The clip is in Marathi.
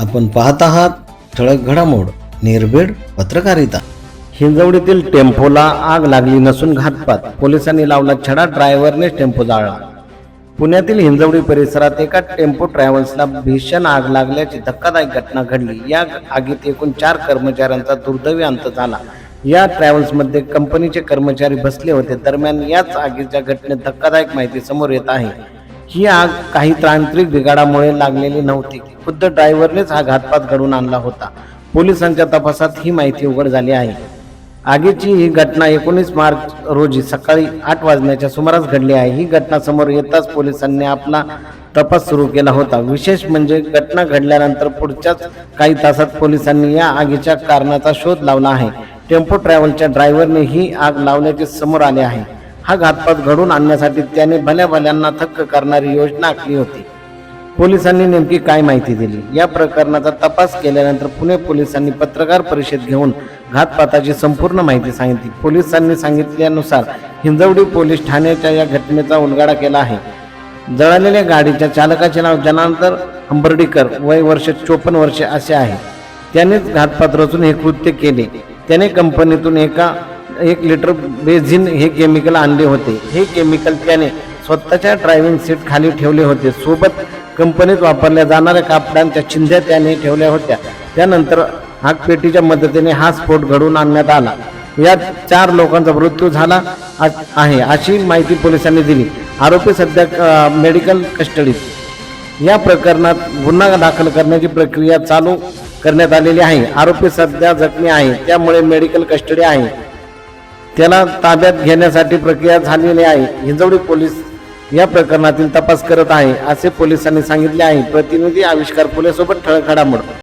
आपण पाहत आहात ठळक घडामोड निर्भीड पत्रकारिता. हिंजवडीतील टेम्पोला आग लागली नसून घातपात. पोलिसांनी लावला छडा ड्रायव्हरने टेम्पो जाळला. पुण्यातील हिंजवडी परिसरात एका टेम्पो ट्रॅव्हल्सला भीषण आग लागल्याची धक्कादायक घटना घडली. या आगीत एकूण चार कर्मचाऱ्यांचा दुर्दैवी अंत झाला. या ट्रॅव्हल्समध्ये कंपनीचे कर्मचारी बसले होते. दरम्यान याच आगीच्या घटनेत धक्कादायक माहिती समोर येत आहे. ही आग काही तांत्रिक बिघाडामुळे लागलेली नव्हती. खुद्द ड्रायव्हरनेच हा घातपात घडवून आणला होता. पोलिसांच्या तपासात ही माहिती उघड झाली आहे. आगीची ही घटना एकोणीस मार्च रोजी सकाळी आठ वाजण्याच्या सुमारास घडली आहे. ही घटना समोर येताच पोलिसांनी आपला तपास सुरू केला होता. विशेष म्हणजे घटना घडल्यानंतर पुढच्याच काही तासात पोलिसांनी या आगीच्या कारणाचा शोध लावला आहे. टेम्पो ट्रॅव्हलच्या ड्रायव्हरने ही आग लावल्याचे समोर आले आहे. हा घातपात घडून आणण्यासाठी त्याने भल्या भल्यांना थक्क करणारी योजना आखली होती. पोलिसांनी नेमकी काय माहिती दिली? या प्रकरणाचा तपास केल्यानंतर पुणे पोलिसांनी पत्रकार परिषद घेऊन घातपाताची संपूर्ण माहिती सांगितली. पोलिसांनी सांगितल्यानुसार हिंजवडी पोलीस ठाण्याच्या या घटनेचा उलगाडा केला आहे. जळालेल्या गाडीच्या चालकाचे नाव जनार्दन हंबर्डीकर वय वर्ष चोपन्न वर्षे असे आहे. त्यानेच घातपात रचून हे कृत्य केले. त्याने कंपनीतून एका एक लिटर बेझिन हे केमिकल आणले होते. हे केमिकल त्याने स्वतःच्या ड्रायव्हिंग सीट खाली ठेवले होते. सोबत कंपनीत वापरल्या जाणाऱ्या कापडांच्या चिंध्या त्याने ठेवल्या होत्या. त्यानंतर आगपेटीच्या मदतीने हा स्फोट घडवून आणण्यात आला. यात चार लोकांचा मृत्यू झाला आहे अशी माहिती पोलिसांनी दिली. आरोपी सध्या मेडिकल कस्टडीत. या प्रकरणात गुन्हा दाखल करण्याची प्रक्रिया चालू करण्यात आलेली आहे. आरोपी सध्या जखमी आहे त्यामुळे मेडिकल कस्टडी आहे. त्याला ताब्यात घेण्यासाठी प्रक्रिया झालेली आहे. हिंजवडी पोलीस या प्रकरणातील तपास करत आहे असे पोलिसांनी सांगितले आहे. प्रतिनिधी आविष्कार फुलेसोबत ठळक घडामोड.